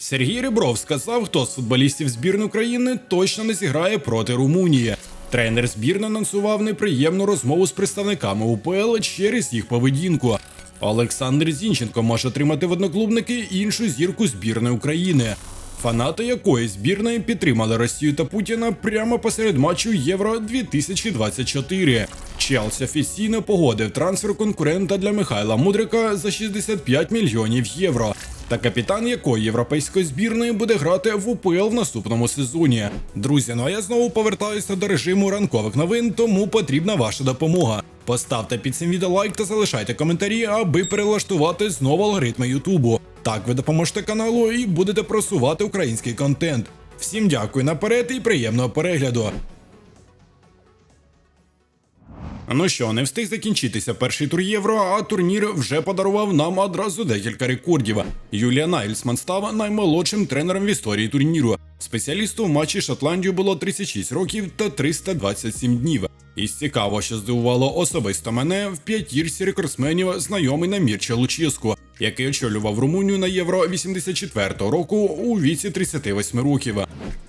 Сергій Ребров сказав, хто з футболістів збірної України точно не зіграє проти Румунії. Тренер збірної анонсував неприємну розмову з представниками УПЛ через їх поведінку. Олександр Зінченко може отримати в одноклубники іншу зірку збірної України. Фанати якої збірної підтримали Росію та Путіна прямо посеред матчу Євро 2024. Челсі офіційно погодив трансфер конкурента для Михайла Мудрика за 65 мільйонів євро. Та капітан якої європейської збірної буде грати в УПЛ в наступному сезоні. Друзі, ну а я знову повертаюся до режиму ранкових новин, тому потрібна ваша допомога. Поставте під цим відео лайк та залишайте коментарі, аби перелаштувати знову алгоритми Ютубу. Так ви допоможете каналу і будете просувати український контент. Всім дякую наперед і приємного перегляду. Ну що, не встиг закінчитися перший тур євро, а турнір вже подарував нам одразу декілька рекордів. Юлія Найльсман став наймолодшим тренером в історії турніру. Спеціалісту в матчі Шотландію було 36 років та 327 днів. І цікаво, що здивувало особисто мене в п'ятірці рекордсменів знайомий намір Челуческу, який очолював Румунію на євро 84-го року у віці 38 років.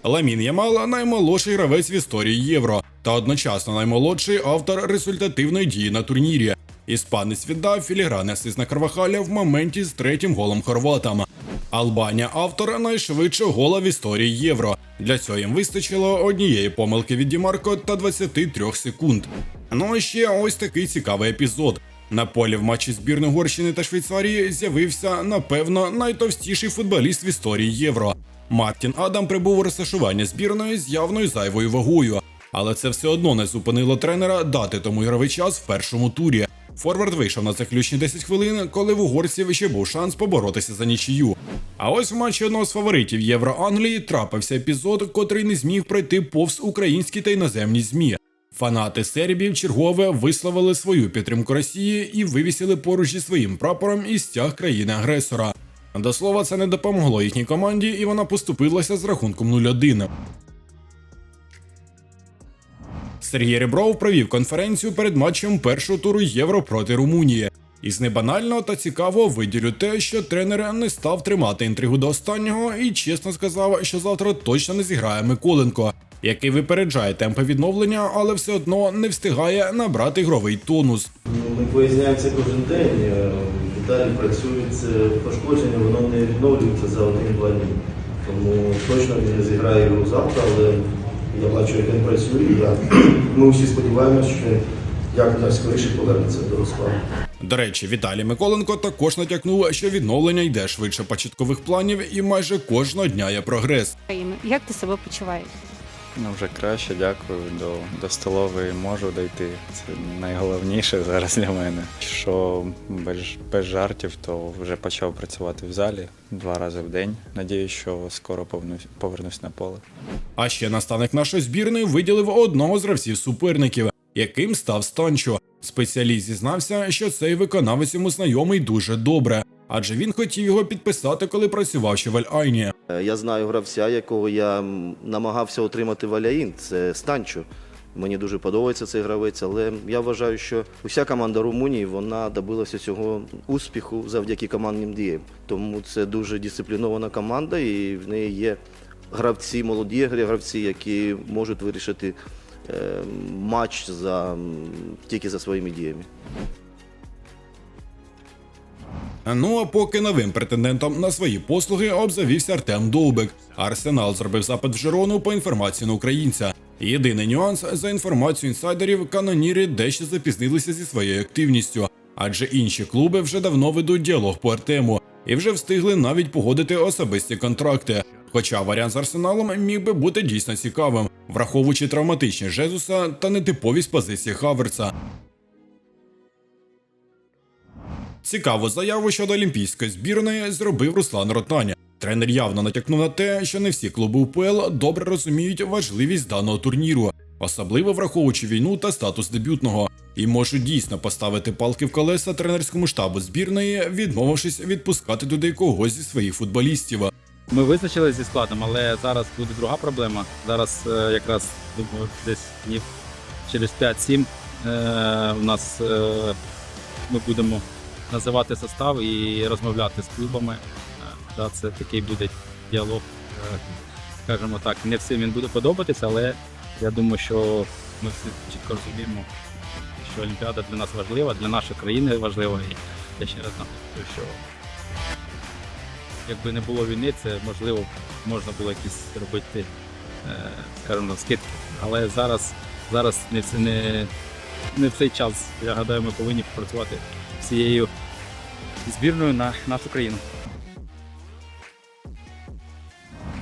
Ламін Ямал наймолодший гравець в історії євро та одночасно наймолодший автор результативної дії на турнірі. Іспанець віддав філігранний асист Карвахаля в моменті з третім голом хорватам. Албанія автор найшвидшого гола в історії євро. Для цього їм вистачило однієї помилки від Дімарко та 23 секунд. Ну а ще ось такий цікавий епізод. На полі в матчі збірної Угорщини та Швейцарії з'явився, напевно, найтовстіший футболіст в історії євро. Мартін Адам прибув у розташування збірної з явною зайвою вагою. Але це все одно не зупинило тренера дати тому ігровий час в першому турі. Форвард вийшов на заключні 10 хвилин, коли в угорців ще був шанс поборотися за нічию. А ось в матчі одного з фаворитів Євро Англії трапився епізод, котрий не зміг пройти повз українські та іноземні змі. Фанати сербів чергове висловили свою підтримку Росії і вивісили поруч зі своїм прапором і стяг країни-агресора. До слова, це не допомогло їхній команді, і вона поступилася з рахунком 0-1. Сергій Ребров провів конференцію перед матчем першого туру Євро проти Румунії. Із небанального та цікавого виділю те, що тренер не став тримати інтригу до останнього і чесно сказав, що завтра точно не зіграє Миколенко, який випереджає темпи відновлення, але все одно не встигає набрати ігровий тонус. Ми поясняємося кожен день. е, Деталі працюють це пошкодження, воно не відновлюється за один-два дні. Тому точно він не зіграє його завтра, але я бачу, як він працює. Я, ми всі сподіваємося, що як найскоріше повернеться до розкладу. До речі, Віталій Миколенко також натякнув, що відновлення йде швидше початкових планів, і майже кожного дня є прогрес. Як ти себе почуваєш? Ну, вже краще, дякую. До, до столової можу дойти. Це найголовніше зараз для мене. Що без, без жартів, то вже почав працювати в залі два рази в день. Надіюсь, що скоро повернусь, повернусь на поле. А ще наставник нашої збірної виділив одного з гравців суперників, яким став Станчо. Спеціаліст зізнався, що цей виконавець йому знайомий дуже добре, адже він хотів його підписати, коли працював ще в Аль-Айні. Е, Я знаю гравця, якого я намагався отримати в Аляїн, це Станчо. Мені дуже подобається цей гравець, але я вважаю, що уся команда Румунії вона добилася цього успіху завдяки командним діям. Тому це дуже дисциплінована команда, і в неї є гравці, молоді гравці, які можуть вирішити е, матч за, тільки за своїми діями. Ну а поки новим претендентом на свої послуги обзавівся Артем Довбик. Арсенал зробив запит в Жирону по інформації на українця. Єдиний нюанс за інформацією інсайдерів, каноніри дещо запізнилися зі своєю активністю, адже інші клуби вже давно ведуть діалог по Артему і вже встигли навіть погодити особисті контракти. Хоча варіант з арсеналом міг би бути дійсно цікавим, враховуючи травматичність Жезуса та нетиповість позиції Хаверца. Цікаву заяву щодо олімпійської збірної зробив Руслан Ротаня. Тренер явно натякнув на те, що не всі клуби УПЛ добре розуміють важливість даного турніру, особливо враховуючи війну та статус дебютного, і можуть дійсно поставити палки в колеса тренерському штабу збірної, відмовившись відпускати туди когось зі своїх футболістів. Ми визначилися зі складом, але зараз буде друга проблема. Зараз е, якраз думаю, десь днів через 5-7 е, у нас е, ми будемо називати состав і розмовляти з клубами. Е, да, це такий буде діалог, е, скажімо так, не всім він буде подобатися, але я думаю, що ми всі чітко розуміємо, що Олімпіада для нас важлива, для нашої країни важлива. І я ще раз наголошую, що якби не було війни, це можливо можна було якісь робити, е, скажімо, скидки. Але зараз, зараз не, не, не в цей час. Я гадаю, ми повинні працювати всією збірною на нашу країну.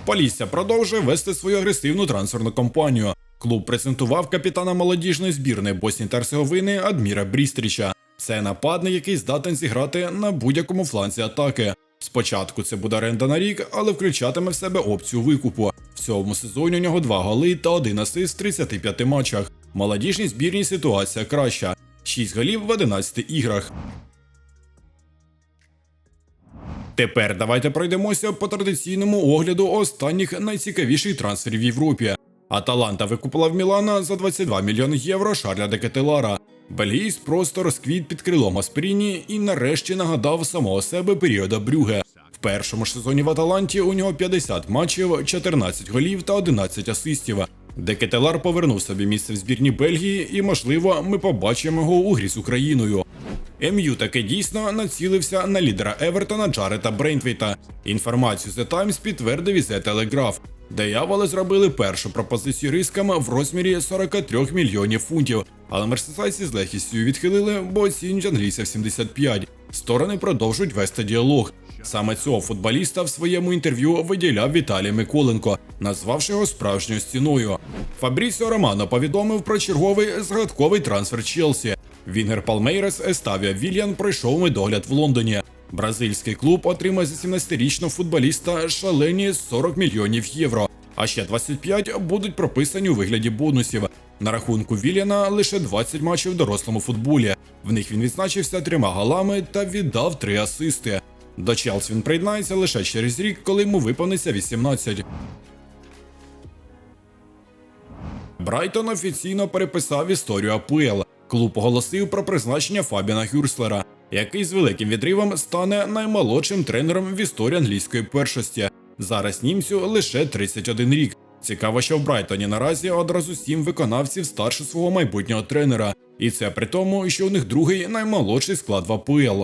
Полісся продовжує вести свою агресивну трансферну кампанію. Клуб презентував капітана молодіжної збірної Боснії та Herцеговини Адміра Брістріча. Це нападник, який здатен зіграти на будь-якому фланзі атаки. Спочатку це буде оренда на рік, але включатиме в себе опцію викупу. В цьому сезоні у нього два голи та один асист в 35 матчах. Молодіжній збірній ситуація краща: 6 голів в 11 іграх. Тепер давайте пройдемося по традиційному огляду останніх найцікавіших трансферів в Європі. Аталанта викупила в Мілана за 22 мільйони євро Шарля де Кетелара. Бельгійсь просто розквіт під крилом Аспріні і нарешті нагадав самого себе періода Брюге. В першому ж сезоні в Аталанті у нього 50 матчів, 14 голів та 11 асистів. Декетелар повернув собі місце в збірні Бельгії, і, можливо, ми побачимо його у грі з Україною. МЮ таки дійсно націлився на лідера Евертона Джарета Брейнтвейта. Інформацію The Times підтвердив і The Telegraph. Дияволи зробили першу пропозицію рискам в розмірі 43 мільйонів фунтів, але мерсесайці з легкістю відхилили, бо оцінюють англійця в 75. Сторони продовжують вести діалог. Саме цього футболіста в своєму інтерв'ю виділяв Віталій Миколенко, назвавши його справжньою стіною. Фабрісіо Романо повідомив про черговий згадковий трансфер Челсі. Вінгер Палмейрес Еставія Вільян пройшов медогляд в Лондоні. Бразильський клуб отримає за 17-річного футболіста шалені 40 мільйонів євро. А ще 25 будуть прописані у вигляді бонусів. На рахунку Вільяна лише 20 матчів в дорослому футболі. В них він відзначився трьома голами та віддав три асисти. До Челсі він приєднається лише через рік, коли йому виповниться 18. Брайтон офіційно переписав історію АПЛ. Клуб оголосив про призначення Фабіана Хюрслера, який з великим відривом стане наймолодшим тренером в історії англійської першості. Зараз німцю лише 31 рік. Цікаво, що в Брайтоні наразі одразу сім виконавців старше свого майбутнього тренера, і це при тому, що у них другий наймолодший склад в АПЛ.